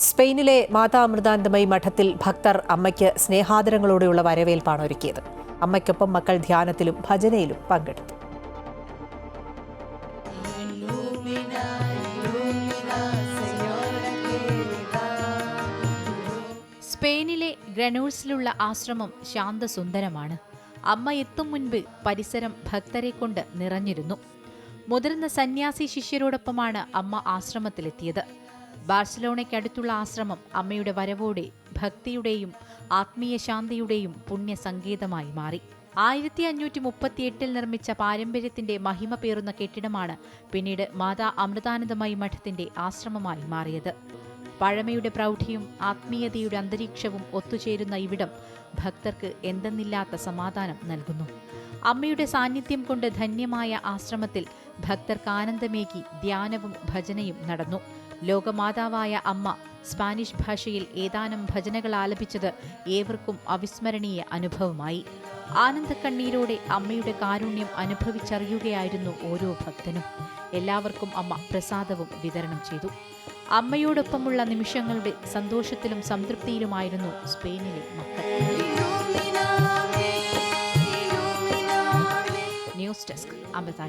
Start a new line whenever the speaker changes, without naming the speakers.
സ്പെയിനിലെ മാതാ അമൃതാനന്ദമയി മഠത്തിൽ ഭക്തർ അമ്മയ്ക്ക് സ്നേഹാദരങ്ങളോടെയുള്ള വരവേൽപ്പാണ് ഒരുക്കിയത്. അമ്മയ്ക്കൊപ്പം മക്കൾ ധ്യാനത്തിലും ഭജനയിലും പങ്കെടുത്തു.
സ്പെയിനിലെ ഗ്രനൂൾസിലുള്ള ആശ്രമം ശാന്തസുന്ദരമാണ്. അമ്മ എത്തും മുൻപ് പരിസരം ഭക്തരെ കൊണ്ട് നിറഞ്ഞിരുന്നു. മുതിർന്ന സന്യാസി ശിഷ്യരോടൊപ്പമാണ് അമ്മ ആശ്രമത്തിലെത്തിയത്. ബാഴ്സലോണയ്ക്കടുത്തുള്ള ആശ്രമം അമ്മയുടെ വരവോടെ ഭക്തിയുടെയും ആത്മീയ ശാന്തിയുടെയും പുണ്യ സങ്കേതമായി മാറി. ആയിരത്തി അഞ്ഞൂറ്റി മുപ്പത്തി എട്ടിൽ നിർമ്മിച്ച പാരമ്പര്യത്തിന്റെ മഹിമ പേറുന്ന കെട്ടിടമാണ് പിന്നീട് മാതാ അമൃതാനന്ദമയി മഠത്തിന്റെ ആശ്രമമായി മാറിയത്. പഴമയുടെ പ്രൗഢിയും ആത്മീയതയുടെ അന്തരീക്ഷവും ഒത്തുചേരുന്ന ഇവിടം ഭക്തർക്ക് എന്തെന്നില്ലാത്ത സമാധാനം നൽകുന്നു. അമ്മയുടെ സാന്നിധ്യം കൊണ്ട് ധന്യമായ ആശ്രമത്തിൽ ഭക്തർക്ക് ആനന്ദമേകി ധ്യാനവും ഭജനയും നടന്നു. ലോകമാതാവായ അമ്മ സ്പാനിഷ് ഭാഷയിൽ ഏതാനും ഭജനകൾ ആലപിച്ചത് ഏവർക്കും അവിസ്മരണീയ അനുഭവമായി. ആനന്ദക്കണ്ണീരോടെ അമ്മയുടെ കാരുണ്യം അനുഭവിച്ചറിയുകയായിരുന്നു ഓരോ ഭക്തനും. എല്ലാവർക്കും അമ്മ പ്രസാദവും വിതരണം ചെയ്തു. അമ്മയോടൊപ്പമുള്ള നിമിഷങ്ങളുടെ സന്തോഷത്തിലും സംതൃപ്തിയിലുമായിരുന്നു സ്പെയിനിലെ മക്കൾ. News desk Amrita